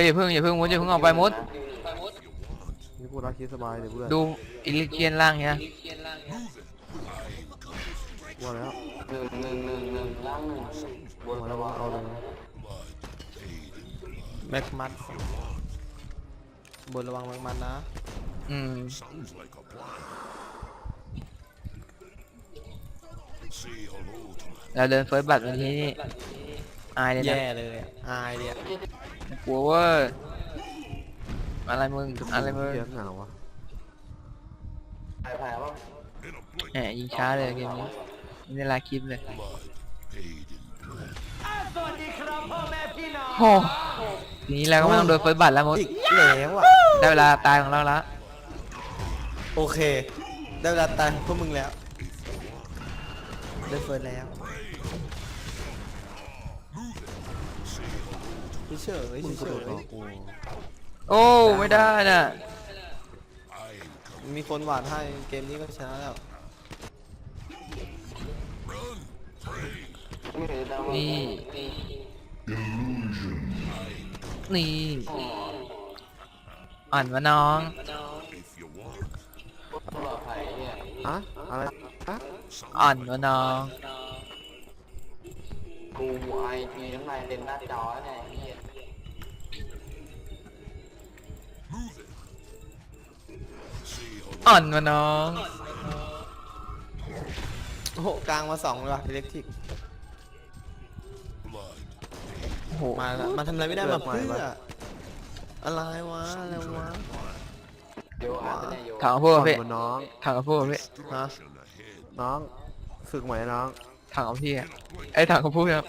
ยอย่าเพิ่งอย่าเพิ่งมุดอย่าเพิ่งออกไปมุดนี่พูดรักคิดสบายเดี๋ยวเพื่อนดูอิลิเจียนล่างเนี่ยว่าแล้วหนึ่งหนึ่งหนึ่งหนึ่งล่างหนึ่งบนมาระแล้ววังเอาเลยแม็กมันบนระวังแม็กมันนะอืมเราเดินเฟิร์สบัตรวันนี้นี่ อายเลยนะแย่เลยอะอายเลยอะกลัวเว้ยอะไรมึงอะไรมึงเกียร์หนาววะแผลแผลว่าแหมยิงช้าเลยเกมนี้ไม่ได้ลาคลิปเลยโอ้ทีนี้เราก็ไม่ต้องโดนเฟิร์สบัตรแล้วมดอีกแล้วอะ ได้เวลาตายของเราแล้วโอเค ได้เวลาตายของพวกมึงแล้ว ได้เฟิร์นแล้ว เฉยมึงๆกระเฉโดดยต่อกูโอ้ไม่ได้น่ะๆมีคนหวานให้เกมนี้ก็ชนะแล้วไม่เห็นดาวนี่นี่อ่อนวะน้องปลอดภัยเนี่ยอะอะไรอะอ่อนวะน้อง กูไอทีน้ำลายเต็มหน้าจอแล้วเนี่ย อ้เหี้ยอ่อนวะน้อง โอ้โหกลางมาสองเลยว่ะอิเล็กทริกโอ้โห มาละมาทำอะไรไม่ได้มาเพื่ออะไรวะอะไรวะโยอาร์ตเนี่ยโยถามกับพวกก่อนพี่บนน้อง ถามกับพวกพี่ฮะน้องฝึกใหม่น้องถามกับพี่อะไอ้ยถามกับพวกครับ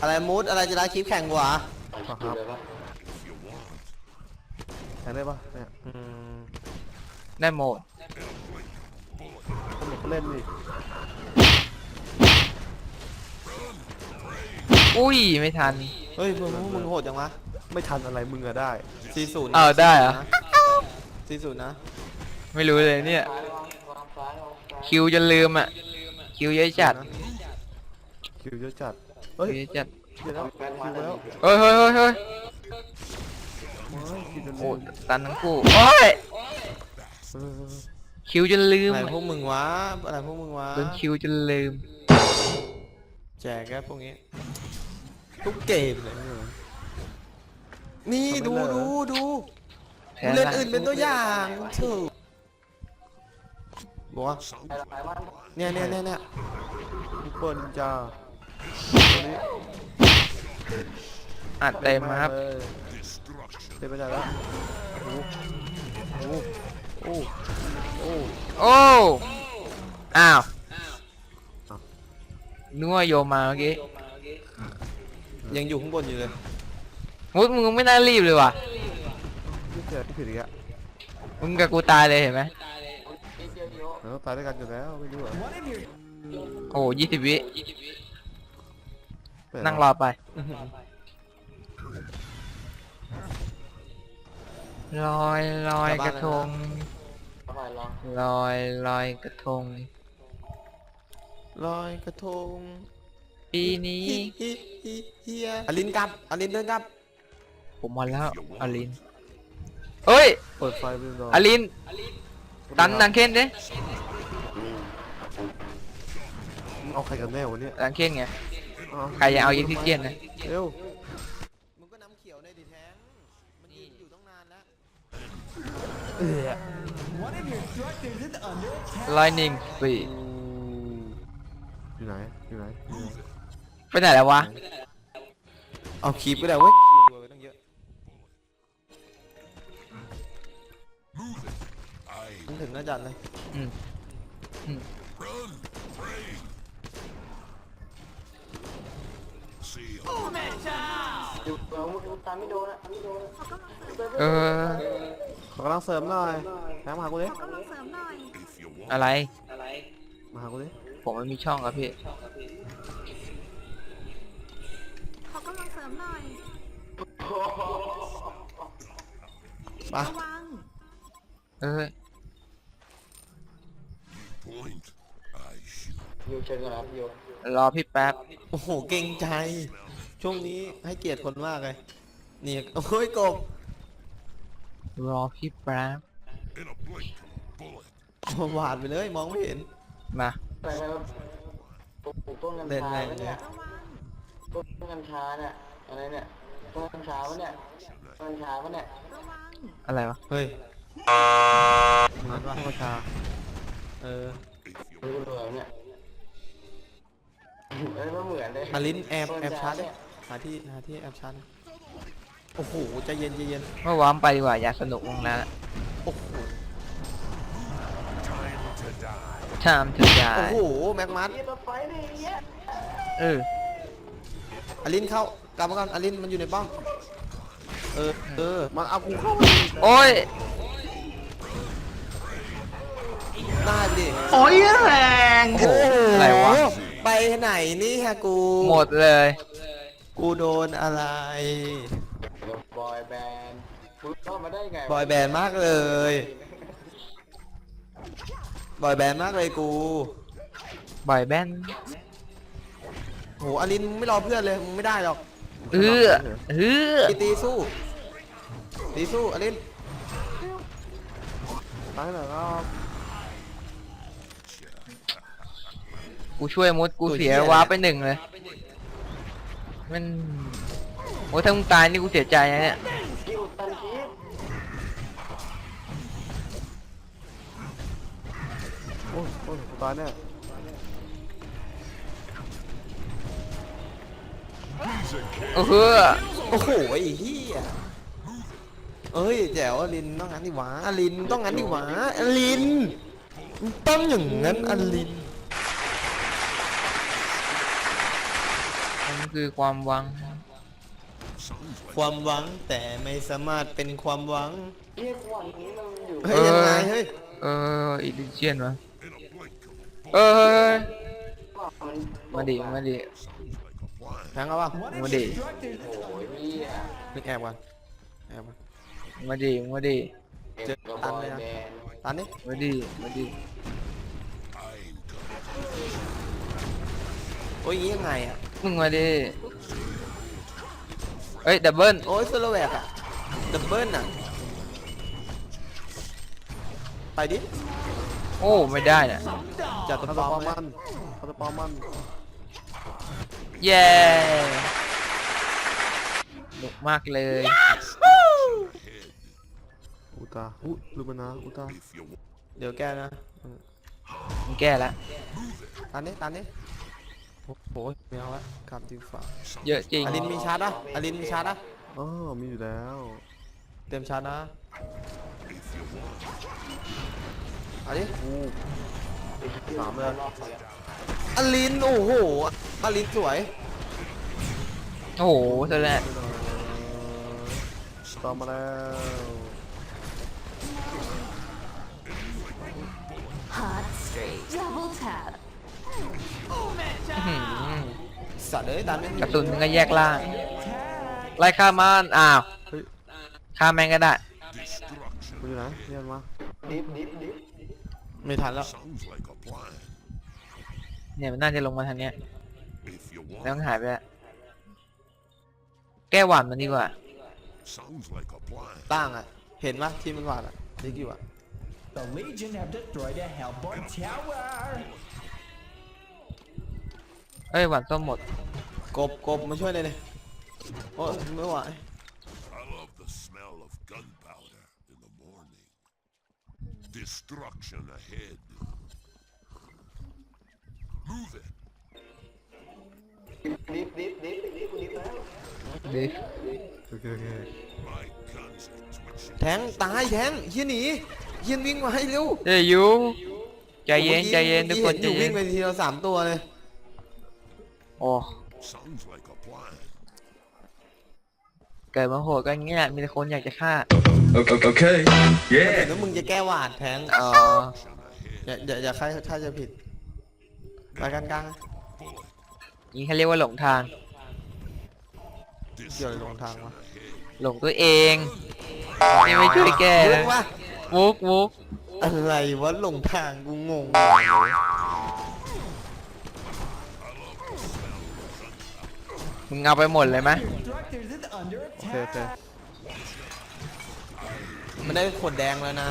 อะไรมูดอะไรจะได้คลิปแข่งวะปะคดูรับเลยปะแทนได้ปะเนี่ยอืม ได้โหมดคนเล่นนี่อุ้ยไม่ทัน เฮ้ยพวกมึงโหดจังวะไม่ทันอะไรมึงอะได้สี่ศูนย์อ้าวได้เหรอสี่ศูนย์นะ ไม่รู้เลยเนี่ยซ้ายระวังระวังซ้ายระวังซ้ายคิวจะลืมอะ คิวเยอะจัดคิวเยอะจัดคิเฮ้วยเยอะจัดเดี๋ยวแล้วแม็กคิมาวแล้แล้ววเฮ้ยเฮ้ยเฮ้ยเฮ้ยเฮ้ยคิวจนโอ้ลืมตันทั้งคู่โอ้ยเออ คิวจนลืมอะไรอะพวกมึงวะอะไรพวกมึงวะโดนคิวจนลืม แจกแกพวกนี้ทุกเกมเลยนี่ดูดูดูแพ้ผู้เล่นละอื่นเป็นตัวอย่างถูกบอกว่าไปละไปบ้านเนี่ยเนี่ยเนี่ยเนี่ยซุปเปอร์นินจาตัวนี้อัดเต็มครับเลยเต็มไปไหนแล้วโอ้โห โอ้โอ้โอ้โอ้อ้าวนึกว่าโยมมาเมื่อกี้ยังอยู่ข้างบนอยู่เลยมุดมึงไม่น่ารีบเลยว่ะที่เกิดที่ผิดอีกอะมึงกับกูตายเลยเห็นไหมนิดเดียวโยเราต้องตายด้วยกันอยู่แล้วไม่รู้เหรอโอ้ยี่สิบวิ เปิดนั่งรอไป ลอยลอยกระทงเอาไปลองลอยลอยกระทง ลอยกระทงปีนี้ฮิฮิฮิเฮียอลินกลับอลินเดินกลับ ผมมาแล้วอลินเฮ้ยเปิดไฟไปรออลินตันนังเค้นดิมึงเอาใครกันแน่วะเนี่ยนังเค้นไงใครจะเอายิงที่เกียนนะเร็ว มึงก็น้ำเขียวในดิแท้งมันยืนอยู่ตั้งนานแล้ว เออลอยนิ่งปีอยู่ไหนอยู่ไหนอยู่ไหนไปไหนแล้ววะ เอาคีบก็ได้เว้ยเขียนรัวไปตั้งเยอะมันถึงน่าจัดเลยอืมอืม อยู่เออมึงตามไม่โดนอะตามไม่โดนอะเออ ขอกำลังเสริมหน่อยแทงมาหากูดิกำลังเสริมหน่อยอะไรมาหากูดิผมไม่มีช่องครับพี่ขอกำลังเสริมหน่อยไประวังเอ้ย Point. I shoot. ยูเชิญก่อนครับยู รอพี่แป๊บโอ้โห เก่งใจ ช่วงนี้ให้เกียรติคนมากเลย นี่ โอ้ยกบรอพี่แป๊บ In a blink of a bullet. หวาดไปเลย มองไม่เห็น มาไปครับปลูกต้นกัญเล่นชาแรงไว้เลเนี่ยยต้นกัญชาเนี่ยอะไรเนี่ยต้นกัญชาวะเนี่ยต้นกัญชาวะเนี่ยระวังอะไรวะ เฮ้ยเหมือนว่าประชาเออดูเหมือนเนี่ย เอ้ยมันเหมือนเลยอาลินแอบต้นแอบกัญชาร์จดิเนี่ยหาที่หาที่แอบชาร์จดิโอ้โหใจเย็นใจเย็นเมื่อวานไปดีกว่าอยากสนุกวงนั้นโอ้โห ชามถึงยาโอ้โห แม็กมัสนี่รถไฟดิเนี่ยเอออาลินเข้ากลับมาก่อนอาลินมันอยู่ในป้อม เออ เออ มันเอากูเข้าไปโอ้ยได้ดิโอ้ยแรงโอ้โหอะไรวะ ไปไหนนี่ฮะกู หมดเลย กูโดนอะไร บอยแบนด์มึงเข้ามาได้ไงวะบอยแบนด์มากเลย บอยแบนด์มากเลยกูบ่อยแบนโหอาลินมึงไม่รอเพื่อนเลย มึงไม่ได้หรอกเออเออตีตีสู้ ตีสู้อาลิน ตายหน่อยครับ กูช่วยมุดกูเสียวาร์ปไปหนึ่งเลย มันโอ้ถ้ามึงตายนี่กูเสียใจนะเนี่ยกิ้วตันคีฟโอ้ยโอ้ยกูตายแน่ โอ้โหโอ้โหไอ้เหี้ยเอ้ยแจ๋วอาลินต้องงั้นดิหวะอาลินต้องงั้นดิหวะอาลินมึงต้องอย่างนั้นอาลิน มัน คือความหวัง Sounds like ความหวังแต่ไม่สามารถเป็นความหวังเรียกวันนี้มันอยู่เฮ้ยยังไงเฮ้ยเอออีดิเชียนวะ in a blink of a bullet. เออมันมาดิมาดิ Sounds like a plan. แทงเอาป่ะมาดิโอ้ยพี่อะนึกแอบก่อนแอบก่อนมาดิมาดิเก็บกับบอยแบนด์ตันนี่มาดิมาดิ I'm โอ้ยอยางงี้ยังไงอะ มึงมาดิเอ้ยดับเบิลโอ้ยสโลแวกอะดับเบิลอะไปดิโอ้ไม่ได้น่ะจัดตัวเขาปจะลอปอมมไหมมันเขาจะปอมมันเย้สนุกมากเลยอุตาอุลูมานาอุตา if you want. เดี๋ยวแก้นะมึงแก้แล้วตันนี่ตันนี่ โอ้โหไม่เอาละขับดีฝ่าเยอะจริงอลินมีชาร์จนะอลินมีชาร์จนะอ๋อมีอยู่แล้ว เตรียมชาร์จนะ If you want. เอาดิอู้สามเลยอลินโอ้โหอลินสวยโอ้โหเสร็จแล้วตามมาแล้ว Hot straight double tap อื้อหือ สัตว์เอ้ยตันไม่มีกระสุนมึงก็แยกล่าง ไล่ฆ่ามันอ้าวเฮ้ยฆ่าแม่งก็ได้ Destruction. มันอยู่ไหนเรียนมาดิฟดิฟดิฟไม่ทันแล้ว Sounds like a plan. เนี่ยมันน่าจะลงมาทางเนี้ย If you แล้ว want. มันหายไปแล้วแก้หวานมันดีกว่า Sounds like a plan. ล่างอะ เห็นปะที่มันวาดอะดิกิวอะ The Legion have destroyed a Hellborn tower. เอ้ยหวานส้มหมด กบกบมาช่วยเลยเลยโอ้ยไม่ไหว I love the smell of gunpowder in the morning. Destruction ahead. Move it. ดิฟดิฟดิฟดิฟดิฟแล้วดิโอเคโอเค My guns are twitching. แทงตายแทงเฮียหนีเฮียวิ่งมาให้เร็วเฮ้ยยูใจเย็นใจเย็นทุกคนอใจยู่เย็วิ่นงไปทีละสามตัวเลย โอ้ Sounds like a plan. เกิดมาโหดก็อย่างเงี้ยมีแต่คนอยากจะฆ่า Okay. เห็น Yeah. ว่ามึงจะแก้หวาดแทงอ๋ออย่าอย่าอย่าใครถ้าจะผิดไปกันกลางนี่เขาเรียกว่าหลงทาง เกี่ยวลงทางวะหลงตัวเองนี่ไม่ช่วยแก้เยนะอะวะมุกมุกอะไรวะหลงทางกูงง มึงเอาไปหมดเลยไหม Structures is under โอเคโอเค attack. มันได้ขวดแดงแล้วนะ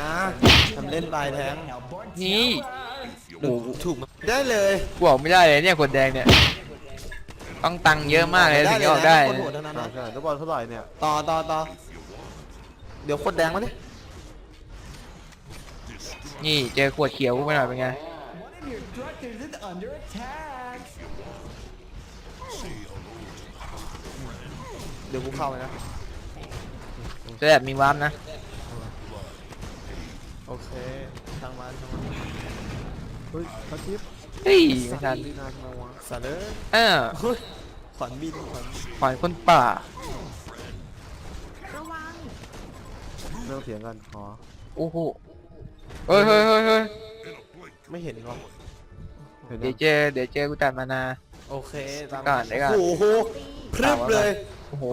ทำเล่นปลายแทง Hellborn นี่โอ้ถูกมั้ยได้เลยกูออกไม่ได้เลยเนี่ยกดแดงเนี่ย ต้องตังค์เยอะมากเลยถึงจะออกได้ คนโหดเท่านั้นใช่นะใช่ลูกบอลเท่าไหร่เนี่ย ต่อต่อต่อเดี๋ยวขวดแดงมาดินี่เจอขวดเขียวกูไปหน่อยเป็นไง เดี๋ยวกูเข้าไปนะ จะแบบมีวาร์ปนะ โอเคทางมันทางมันเฮ้ยพัดทิปเฮ้ยไม่ทันดีนาทำไมวะสาเลยเออเฮ้ยขวัญบินขวัญขวานคนป่า ระวัง เรื่องเถียงกันขอโอ้โหเฮ้ยเฮ้ยเฮ้ยเฮ้ยไม่เห็นหรอเห็นเดี๋ยัยวงเจอเดี๋ยวเจอกูตัดมานา โอเคตามก่อนเดี๋ยวก่อน โอ้โหพรึบเลย โอ้โห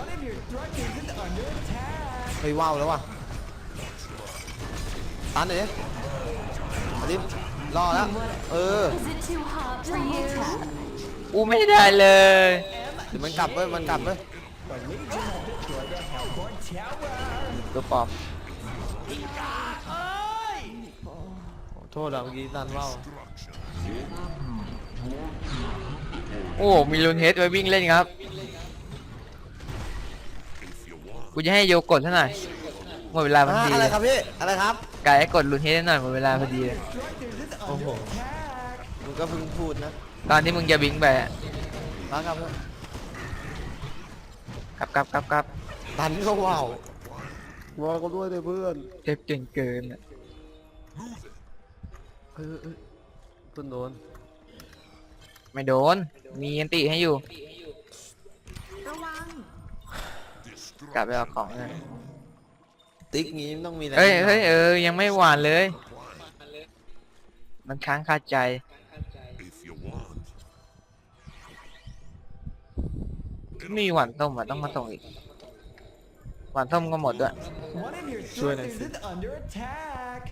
One of your structures is under attack. เฮ้ยว้าวแล้วว่ะตันหน่อยดิมาดิรอแล้ว เออ Is it too hot for you? กูไม่ได้เลยเดี๋ยวมันกลับเว้ย มันกลับเว้ย The Legion have destroyed the Hellborn Tower. ตัวปลอมขอโทษอะเมื่อกี้ตันว่าว โอ้โหมีลูนเฮดไว้วิ่งเล่นครับ กูจะให้โยกดเท่าไหร่หมดเวลาพออะดีอะไรเลยครับพี่ อะไรครับไก่ให้กดลูนเฮดหน่อยหมดเวลาพอดีเลย Structures is โอ้โห under attack. มึงก็เพิ่งพูดนะตอนที่มึงจะบิงไปอะมากลับเถอะกลับกลับกลับกลับตันก็ว้าวรอก็ด้วยเลยเพื่อนเจ็บจนเกินอะเออเออต้นโดน ไม่โดน มีอันติให้อยู่ ระวังกลับไปเอาของเลยติ๊กงี้ต้องมีอะไรเฮ้ยเฮ้ยเออ ยังไม่หวานเลย มันค้างคาใจ If you want. มีหวานต้มอะต้องมาส่งอีก หวานต้มก็หมดด้วย One of your Sure, structures nice. is under attack.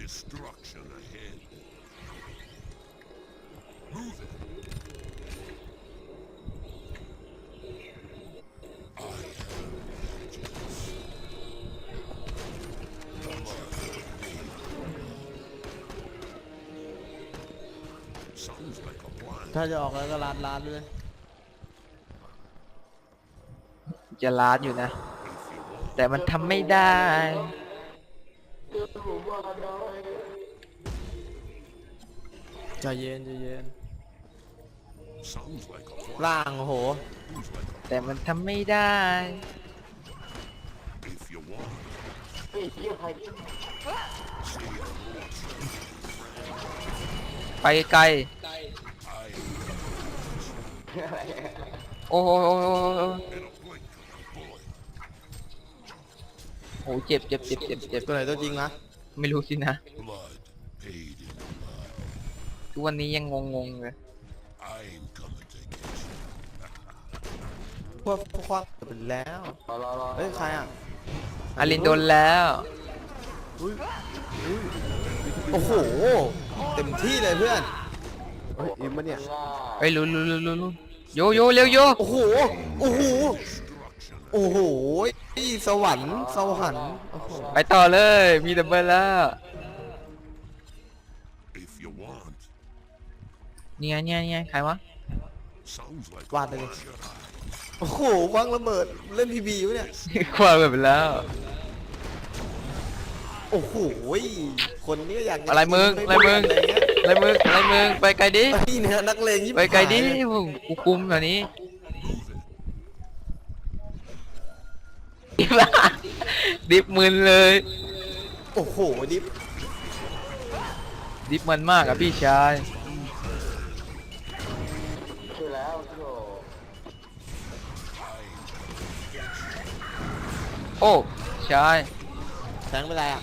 Destruction ahead. ถ้าจะออกแล้วก็ลาดลาดเลย จะลาดอยู่นะ แต่มันทำไม่ได้ ใจเย็นใจเย็น ล่างโอ้โห แต่มันทำไม่ได้ If you want. เฮ้ยเหี้ยใครไปไกล โอ้โหโอ้โหโอ้โหโอ้โหเจ็บเจ็บเจ็บเจ็บเจ็บตัวไหนตัวจริงนะ ไม่รู้สินะ Blood paid in blood. ทุกวันนี้ยังงงๆเลย พวกพวกควักเป็นแล้วรอรอรอเฮ้ยใครอะอารินโดนแล้วโอ้โหเต็มที่เลยเพื่อนเฮ้ยอิมมะเนี่ยล่าเฮ้ยลุ้นลุ้นลุ้นลุ้นลุ้นโยโยเร็วโยโอ้โหโอ้โหโอ้โหนี่สวรรค์สวรรค์ไปต่อเลยมีดับเบิลแล้ว If you want. นี่ไงนี่ไงนี่ไงใครวะวาดเลย โอ้โหวางระเบิดเล่นพีบีวะเนี่ย คว้าแบบแล้ว โอ้โหคนนี้ก็อยากจอะไรมึงอะไรมึงอะไรเงี้ยอะไรมึงอะไรมึงไปไกลดิพี่เนี่ยนักเลงยิ่งไปไกลดิผมกูคุมแบบนี้ดิบอะดิบมึนเลย โอ้โหดิฟดิบมันมากอะพี่ชายช่วย อ้ชายแสงเป็นไรอะ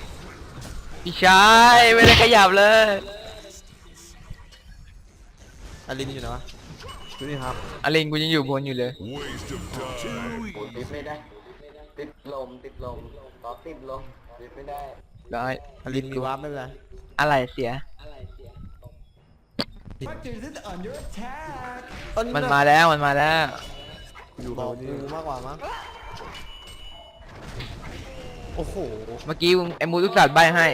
พี่ชายไม่ได้ขยับเลยอลินอยู่ไหนวะดูนี่ครับอลินกูยังอยู่บนอยู่เลย Waste of time. โอ้ติดไม่ได้ ติดลม ติดลมต่อติดลม ติดไม่ได้ได้อลินมีวาร์ปไม่เป็นไรอะไรเสีย Structures is under attack. เอ้ยมันมาแล้วมันมาแล้วอยู่บกัอบกนี่กูมากกว่ามั้ง โอ้โห เมื่อกี้มึงไอ้มูตุสัตว์ใบให้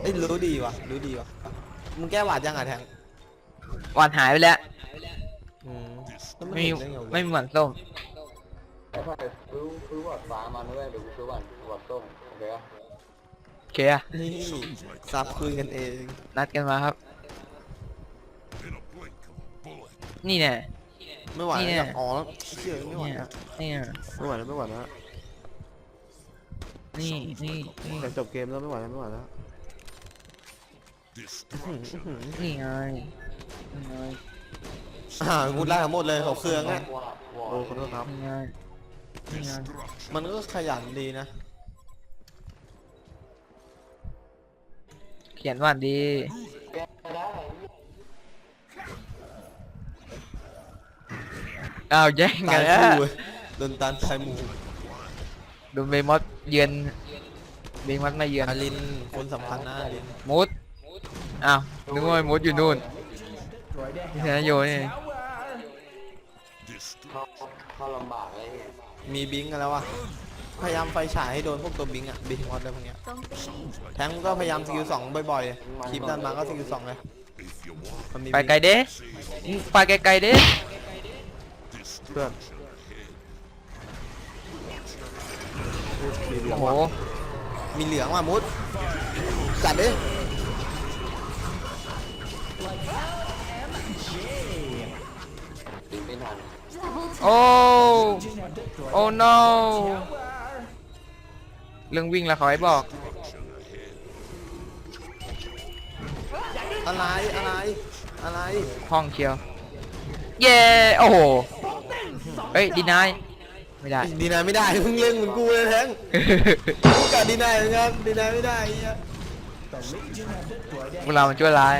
ไอ้ยรู้ดีว่ะ รู้ดีว่ะ มึงแก้หวาดยังอะแทงหวานหายไปแล้ว อืมแล้วนไม่มีเห็นด้งวะไม่มีหวานส้ม ไอ้พ่อเดี๋ยวซื้อซื้อหวอดฟ้ามาด้วยเดี๋ยวกูซื้อหวอดหวอดส้มโอเคปะโอเคอะนี่ซับคุยกันเอง นัดกันมาครับ In a blink of a bullet. นี่แน่ ไม่ไหวนี่แล้วเนี่ยอยากอ๋อเชื่อไม่ไหวเนี่ยอะเนี่ยไม่ไหวแล้วไม่ไหวแล้วนี่นี่นี่แต่จบเกมแล้วไม่ไหวแล้วไม่ไหวแล้ว Destruction. นี่ไงนี่ไงอ่ามุดไล่ทั้งหมดเลยเขาเครื่องอะวอดวอโอ้ดขอโทษครับ นี่ไงนี่ไง Destruction. มันก็ขยันดีนะ เขียนหวานดีแก้ได้ อ้าวแย่งตากันยแล้วคู่เว้ยโดนตันตายหมู่โดนเบมอสเยือนเบมอสมาเยือนอารินคนสำคัญนะอารินมุดอ้าวนึกว่ามุดอยู่นู่น Destroy the นี่นะโยนี่ Tower. เข้าเข้าลำบากเลยมีบิงกันแล้ววะพยายามไฟฉายให้โดนพวกตัวบิงอะบิงวอดอะไรพวกเนี้ยโจมตีแทงก็พยายามสกิลสองบ่อยๆคลิปนั้นมาก็สกิลสองเลย If you want มันมีไปไกลเด้มึงไปไกลๆเด้ เพื่อน destruction ahead. มีเหลือโอ้งโหว่ะมีเหลืองว่ะมุดจัดดิติดไม่ทัน double โอ้ Legion have destroyed โอ้ no tower. เรื่องวิ่งแล้วเขาให้บอก อะไร อะไร อะไร ห้องเชียว เย้ โอ้โห เฮ้ยดีนายไม่ได้ ดีนายไม่ได้เพิ่งเล่นเหมือนกูเลยแทงกูกัดดีนายเหมือนกันดีนายไม่ได้ไอ้เหี้ย The Legion have destroyed พวกเรามันชั่วร้าย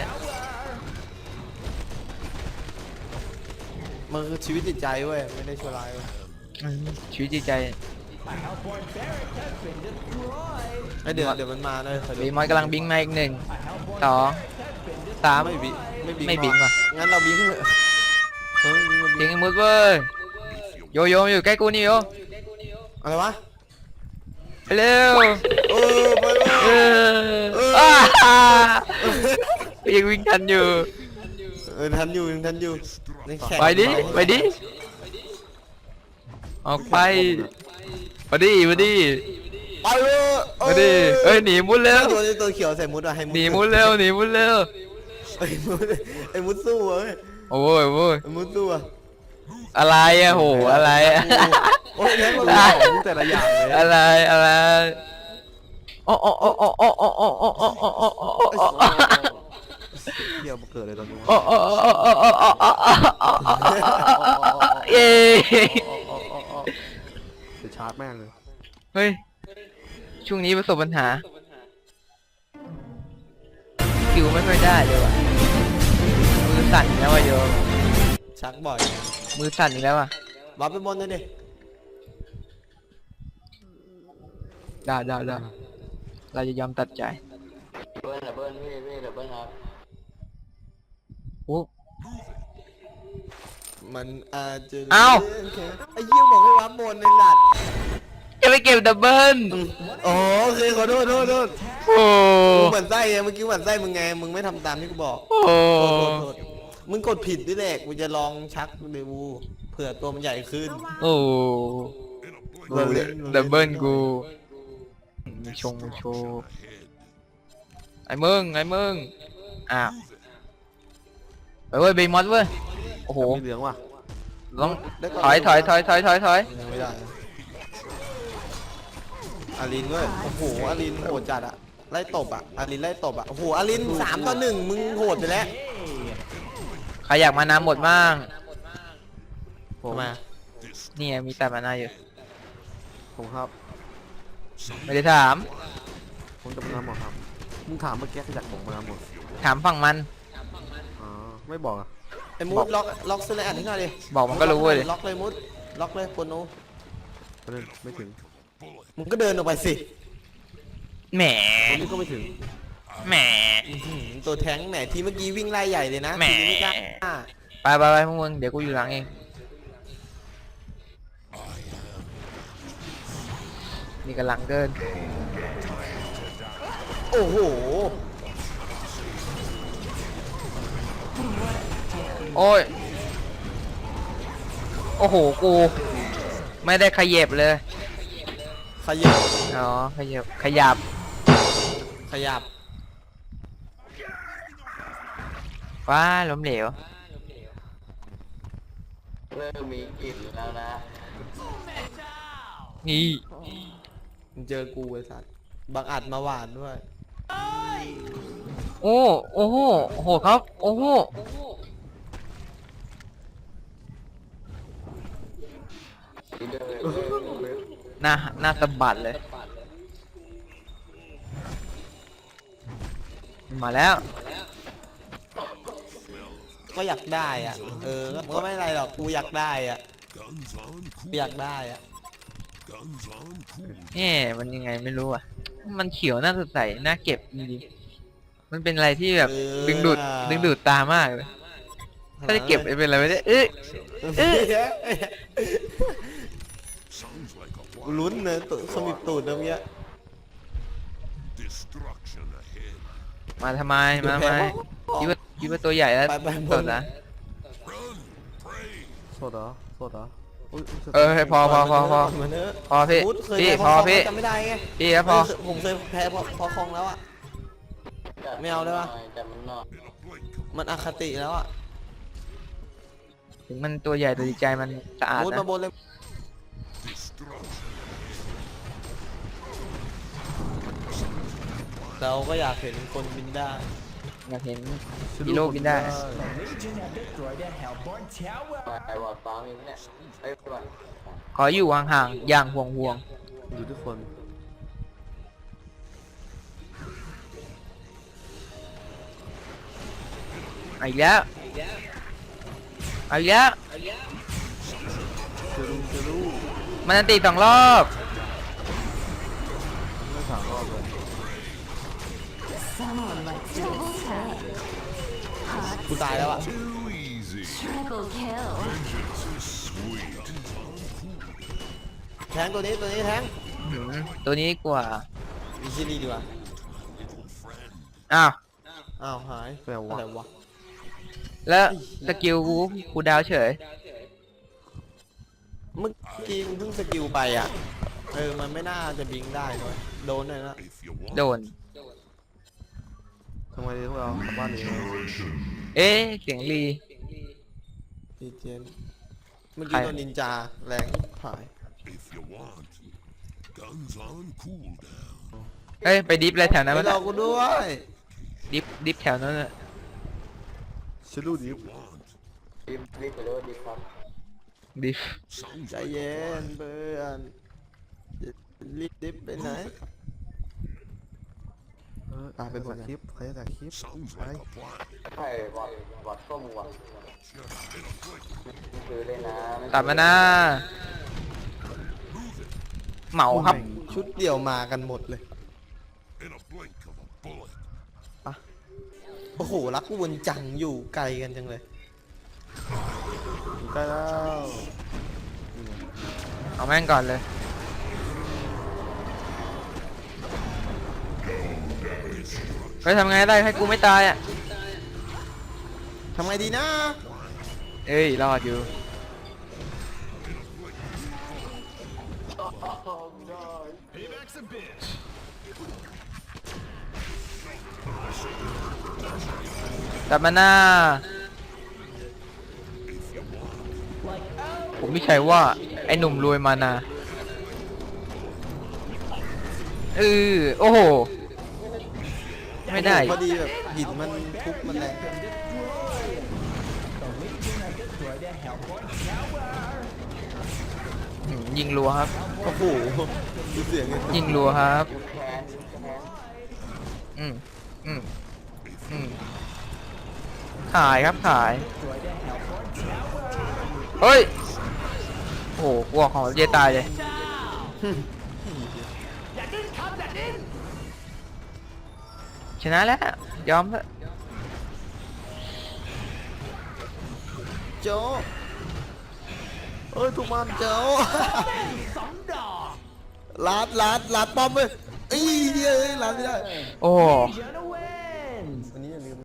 มันคือชีวิตจิตใจเว้ยไม่ได้ชั่วร้ายเว้ยอืมชีวิตจิตใจ a Hellborn barrack has been destroyed. ไอ้เดี๋ยวเดี๋ยวมันมาเลยบีมอยกำลังบิงมาอีกหนึ่ง A Hellborn สอง barrack has been สามไม่บิไม่บิงไม่บิงว่ะ งั้นเราบิงเถอะเฮ้ยบิงมาบิบิงงไอ้มุดเว้ย โยโย่อยู่ใกล้กูนี่โยอะไรวะไปเร็วเออไปเลเอยออ้ายังวิ่งทันอยู่ เออทันอยู่ยังทันอยู่นี่แข่งไปดิไปดิออกไปมาดิมาดิไปเลยมาดิเอ้ยหนีมุดเร็วตัวนี้ตัวเขียวใส่มุดอะให้มุดหนีมุดเร็วหนีมุดเร็วไอ้มุดไอ้มุดสู้เว้ยโอ้ยโอ้ยไอ้มุดสู้อะ อะไรอะโหอะไรอะโอ้ยแทงโอ้มาโหของแต่ละอย่างเลยอะไรอะไรโอ้โอ้โอ้โอ้โอ้โอ้โอ้โอ้โอ้โอ้โอ้โอ้โอ้โอ้เที่ยวมาเกิดเลยตอนนี้โอ้โอ้โอ้โอ้โอ้โอ้โอ้เย้จะชาร์จแม่งเลยเฮ้ยช่วงนี้ประสบปัญหาคิวไม่ค่อยได้เลยว่ะมือสั่นอีกแล้วว่ะโยมชักบ่อย มือสั่นอีกแล้วว่ะวับไปบนเลยดิได้ได้ได้เราจะยอมตัดใจเบิ้ลระเบิ้ลพี่พี่ระเบิ้ลครับโอ้มันอาจจะเอ้ารื่องแค่ไอ้เหี้ยบอกให้วับบนในหลัดจะไปเก็บดับเบิลอ๋อโอเคขอโทษโทษโทษโอ้กูหมั่นไส้ไงเมื่อกี้หมั่นไส้มึงไง มึงไม่ทำตามที่กูบอกโอ้ โทษโทษโทษมึงกดผิดด้วยแหละกูจะลองชักดูเผื่อตัวมันใหญ่ขึ้นโอ้ In a blink เราเล่นดับเบิลกูมีชงมีโชว์ ahead. ไอ้มึงไอ้มึงอ้าวไปเว้ยเบย์มอสเว้ยโอ้โหมีเหลืองว่ะลองถอยถอยถอยถอยถอยถอยยังไม่ได้อารินเว้ยโอ้โหอารินโหดจัดอะไล่ตบอะอารินไล่ตบอะโอ้โหอารินสามต่อหนึ่งมึงโหดไปแล้ว ใครอยากมานาหมดบ้างผมทำไมอะนี่ไงมีแต่มานาอยู่ ผมครับ ไม่ได้ถาม ผมจะมาทำหมดครับ มึงถามเมื่อกี้ขยักผมมาทำหมด ถามฝั่งมัน อ๋อ ไม่บอกอะไอ้มูดล็อกล็อกเซเลอันให้หน่อยดิบอกมันก็รู้เว้ยดิล็อกเลยมูดล็อกเลยโคโนประเด็นไม่ถึง มึงก็เดินออกไปสิ แหมตรงนี้ก็ไม่ถึง แหม อื้อหือตัวแท้งแหมทีเมื่อกี้วิ่งไล่ใหญ่เลยนะแหม ทีนี้ไม่กล้าไปไปไปพวกมึงเดี๋ยวกูอยู่หลังเอง นี่กำลังเดิน โอ้โหโอ้ย โอ้โห กู ไม่ได้ขยับเลย ขยับอ๋อ ขยับ ขยับ ขยับ ว้าล้มเหลว เริ่มมีกลิ่นแล้วนะ นี่มึงเจอกูไอ้สัตว์บางอัดมาหวานด้วย โอ้โอ้โหโอ้โหครับ โอ้โหที่เดินหน้าหน้าสะบัดเลย มาแล้ว ก็อยากได้อะ เออก็ก็ไม่เป็นไรหรอกกูอยากได้อะ Guns on กู cool. อยากได้อะ Guns on cool. แง่มันยังไงไม่รู้อะ มันเขียวน่าสดใสน่าเก็บจริงๆมันเป็นอะไรที่แบบเออดึงดูดน่ะดึงดูดตามากเลยถ้าจะเก็บเป็นอะไรไม่ได้เอ้ยเอ๊ะ Sounds like a กู plan. ลุ้นเนอะตัวสมิบตูดเมื่อกี้ Destruction ahead. มาทำไม มาทำไมคิดว่าคิดว่าตัวใหญ่แล้วไปไปบสนดนะ Run. Pray. โสดเหรอโสดเหรออุ๊ยยเออให้พอพอพอพอ เหมือนเนอะพอพี่พูดเคยพี่แพ้พอคองพี่ จำไม่ได้ไงพี่ครับพอ ผมเคยแพ้พอพอคลองแล้วอะ ไม่เอาได้ปะ แต่มันนอน In a blink of มันอคติแล้วอะถึงมันตัวใหญ่แต่จิตใจมันสะอาดพูดนะมาบนเลย destruction. เราก็อยากเห็นคนบินได้ อยากเห็นฮีโร่บินได้ The Legion have destroyed a Hellborn tower. ไอ้วอดฟ้ามีไหมเนี่ยไอ้วอดขออยู่ห่างๆอย่างห่วงห่วงอยู่ทุกคนๆเอาอีกแล้วเอาอีกแล้วจะรู้จะรู้มันอันตีสองรอบ ไม่สามรอบเลย Someone likes to attack. กูตายแล้วอะ Too easy. Triple kill. Vengeance is sweet. แทงตัวนี้ตัวนี้แทงหืมตัวนี้กว่ามีชิลีดีกว่าอ้าว อ้าวหายแปลว่า อะไรวะแล้วสกิลกูกูดาวเฉย เมื่อกี้มึงเพิ่งสกิลไปอะ เออมันไม่น่าจะบิงได้ด้วยโดนเลยนะ If you want โดน ทำไมดีพวกเรากลับบ้านดีเอ๊ะเสียงรีดีเจนเมื่อใครกี้โดนนินจาแรงผาย if you want. Guns on cooldown. เอ้ยไปดิฟอะไรแถวนั้นไปวะรอกูด้วยดิฟดิฟแถวนั้นน่ะฉันรู้ดี Want. รีบรีบไปเลยดีครับดิฟ Sounds ใจ like เย็นเพื่อนจะรีบดิฟไปไหน เอาเป็นจากคลิปใครจากคลิปไปใช่วอดวอดส้มวอดคือเลยนะตัดมาหน้าเหมาครับ ชุดเดี่ยวมากันหมดเลยโอ้โห รักกูวนจังอยู่ไกลกันจังเลยอยู่ใกล้แล้วเอาแม่งก่อนเลย เฮ้ยทำไงได้ให้กูไม่ตายอะทำไงดีนะ เอ้ยรอดอยู่ตัดมาหน้า ผมไม่ใช่ว่า ไอ้หนุ่มรวยมานาเออโอ้โห ไม่ได้ พอดีแบบหินมันทุบมันแรง The Legion have destroyed a Hellborn tower. อืมยิงรัวครับ โอ้โหดูเสียงเลยยิงรัวครับยูแคนยูแคนอืมอืมอืมขายครับขาย Destroy the Hellborn Tower. เฮ้ย โอ้โหกลัวของเจตายเลย ชนะแล้ว ยอมเถอะโจเอ้ยทุกมันโจลัดลัดลัดป้อมเลยเอ้ยเอ้ยลัดไม่ได้โอ้โห Legion away.